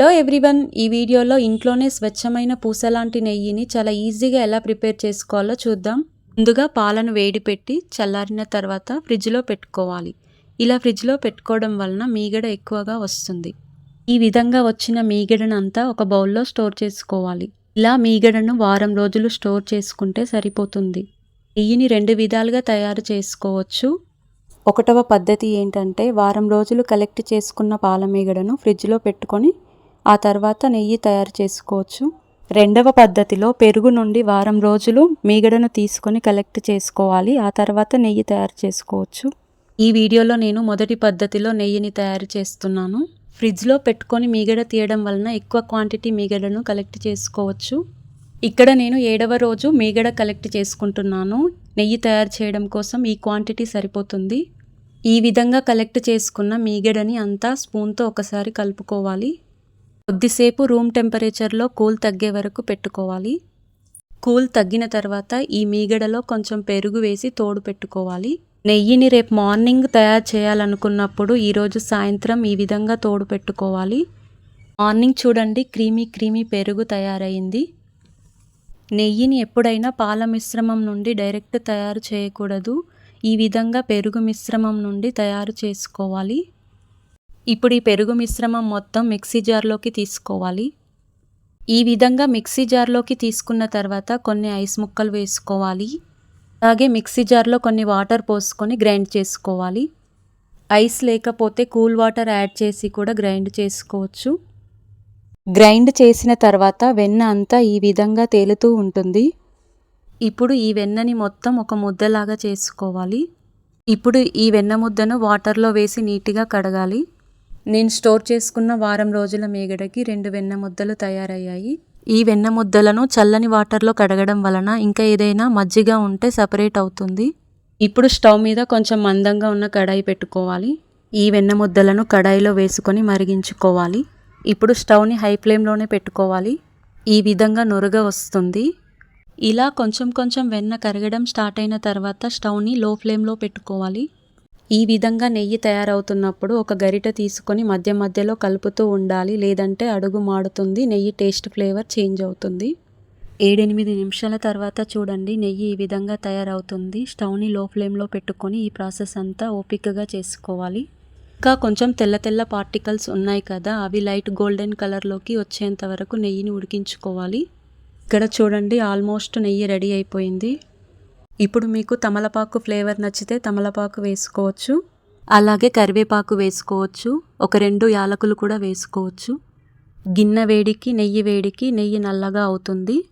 Hello everyone ఈ వీడియోలో ఇంట్లోనే స్వచ్ఛమైన పూసలాంటి నెయ్యిని చాలా ఈజీగా ఎలా ప్రిపేర్ చేసుకోవాలో చూద్దాం. ముందుగా పాలను వేడి పెట్టి చల్లారిన తర్వాత ఫ్రిడ్జ్లో పెట్టుకోవాలి. ఇలా ఫ్రిడ్జ్లో పెట్టుకోవడం వలన మీగడ ఎక్కువగా వస్తుంది. ఈ విధంగా వచ్చిన మీగడను అంతా ఒక బౌల్లో స్టోర్ చేసుకోవాలి. ఇలా మీగడను వారం రోజులు స్టోర్ చేసుకుంటే సరిపోతుంది. నెయ్యిని రెండు విధాలుగా తయారు చేసుకోవచ్చు. ఒకటవ పద్ధతి ఏంటంటే వారం రోజులు కలెక్ట్ చేసుకున్న పాల మీగడను ఫ్రిడ్జ్లో పెట్టుకొని ఆ తర్వాత నెయ్యి తయారు చేసుకోవచ్చు. రెండవ పద్ధతిలో పెరుగు నుండి వారం రోజులు మీగడను తీసుకొని కలెక్ట్ చేసుకోవాలి. ఆ తర్వాత నెయ్యి తయారు చేసుకోవచ్చు. ఈ వీడియోలో నేను మొదటి పద్ధతిలో నెయ్యిని తయారు చేస్తున్నాను. ఫ్రిడ్జ్లో పెట్టుకొని మీగడ తీయడం వలన ఎక్కువ క్వాంటిటీ మీగడను కలెక్ట్ చేసుకోవచ్చు. ఇక్కడ నేను ఏడవ రోజు మీగడ కలెక్ట్ చేసుకుంటున్నాను. నెయ్యి తయారు చేయడం కోసం ఈ క్వాంటిటీ సరిపోతుంది. ఈ విధంగా కలెక్ట్ చేసుకున్న మీగడని అంతా స్పూన్తో ఒకసారి కలుపుకోవాలి. కొద్దిసేపు రూమ్ టెంపరేచర్లో కూల్ తగ్గే వరకు పెట్టుకోవాలి. కూల్ తగ్గిన తర్వాత ఈ మీగడలో కొంచెం పెరుగు వేసి తోడు పెట్టుకోవాలి. నెయ్యిని రేపు మార్నింగ్ తయారు చేయాలనుకున్నప్పుడు ఈరోజు సాయంత్రం ఈ విధంగా తోడు పెట్టుకోవాలి. మార్నింగ్ చూడండి క్రీమీ క్రీమీ పెరుగు తయారైంది. నెయ్యిని ఎప్పుడైనా పాల మిశ్రమం నుండి డైరెక్ట్ తయారు చేయకూడదు. ఈ విధంగా పెరుగు మిశ్రమం నుండి తయారు చేసుకోవాలి. ఇప్పుడు ఈ పెరుగు మిశ్రమం మొత్తం మిక్సీ జార్లోకి తీసుకోవాలి. ఈ విధంగా మిక్సీ జార్లోకి తీసుకున్న తర్వాత కొన్ని ఐస్ ముక్కలు వేసుకోవాలి. అలాగే మిక్సీ జార్లో కొన్ని వాటర్ పోసుకొని గ్రైండ్ చేసుకోవాలి. ఐస్ లేకపోతే కూల్ వాటర్ యాడ్ చేసి కూడా గ్రైండ్ చేసుకోవచ్చు. గ్రైండ్ చేసిన తర్వాత వెన్న అంతా ఈ విధంగా తేలుతూ ఉంటుంది. ఇప్పుడు ఈ వెన్నని మొత్తం ఒక ముద్దలాగా చేసుకోవాలి. ఇప్పుడు ఈ వెన్న ముద్దను వాటర్లో వేసి నీట్గా కడగాలి. నేను స్టోర్ చేసుకున్న వారం రోజుల మేగడకి రెండు వెన్న ముద్దలు తయారయ్యాయి. ఈ వెన్న ముద్దలను చల్లని వాటర్లో కడగడం వలన ఇంకా ఏదైనా మజ్జిగ ఉంటే సపరేట్ అవుతుంది. ఇప్పుడు స్టవ్ మీద కొంచెం మందంగా ఉన్న కడాయి పెట్టుకోవాలి. ఈ వెన్న ముద్దలను కడాయిలో వేసుకొని మరిగించుకోవాలి. ఇప్పుడు స్టవ్ని హై ఫ్లేమ్లోనే పెట్టుకోవాలి. ఈ విధంగా నురగ వస్తుంది. ఇలా కొంచెం కొంచెం వెన్న కరగడం స్టార్ట్ అయిన తర్వాత స్టవ్ని లో ఫ్లేమ్లో పెట్టుకోవాలి. ఈ విధంగా నెయ్యి తయారవుతున్నప్పుడు ఒక గరిట తీసుకొని మధ్య మధ్యలో కలుపుతూ ఉండాలి. లేదంటే అడుగు మాడుతుంది. నెయ్యి టేస్ట్ ఫ్లేవర్ చేంజ్ అవుతుంది. ఏడెనిమిది నిమిషాల తర్వాత చూడండి. నెయ్యి ఈ విధంగా తయారవుతుంది. స్టవ్ని లో ఫ్లేమ్లో పెట్టుకొని ఈ ప్రాసెస్ అంతా ఓపికగా చేసుకోవాలి. ఇంకా కొంచెం తెల్ల తెల్ల పార్టికల్స్ ఉన్నాయి కదా అవి లైట్ గోల్డెన్ కలర్లోకి వచ్చేంత వరకు నెయ్యిని ఉడికించుకోవాలి. ఇక్కడ చూడండి. ఆల్మోస్ట్ నెయ్యి రెడీ అయిపోయింది. ఇప్పుడు మీకు తమలపాకు ఫ్లేవర్ నచ్చితే తమలపాకు వేసుకోవచ్చు. అలాగే కరివేపాకు వేసుకోవచ్చు. ఒక రెండు యాలకులు కూడా వేసుకోవచ్చు. గిన్నె వేడికి నెయ్యి వేడికి నెయ్యి నల్లగా అవుతుంది.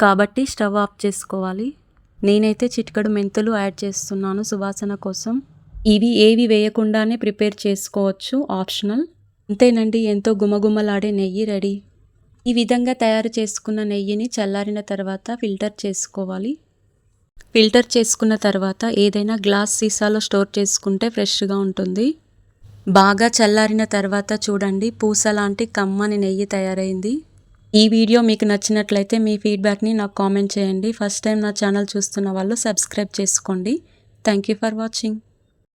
కాబట్టి స్టవ్ ఆఫ్ చేసుకోవాలి. నేనైతే చిటికడు మెంతులు యాడ్ చేస్తున్నాను సువాసన కోసం. ఇవి ఏవి వేయకుండానే ప్రిపేర్ చేసుకోవచ్చు. ఆప్షనల్. అంతేనండి ఎంతో గుమగుమలాడే నెయ్యి రెడీ. ఈ విధంగా తయారు చేసుకున్న నెయ్యిని చల్లారిన తర్వాత ఫిల్టర్ చేసుకోవాలి. ఫిల్టర్ చేసుకున్న తర్వాత ఏదైనా గ్లాస్ సీసాలో స్టోర్ చేసుకుంటే ఫ్రెష్గా ఉంటుంది. బాగా చల్లారిన తర్వాత చూడండి పూస లాంటి కమ్మని నెయ్యి తయారైంది. ఈ వీడియో మీకు నచ్చినట్లయితే మీ ఫీడ్బ్యాక్ని నాకు కామెంట్ చేయండి. ఫస్ట్ టైం నా ఛానల్ చూస్తున్న వాళ్ళు సబ్స్క్రైబ్ చేసుకోండి. Thank you for watching.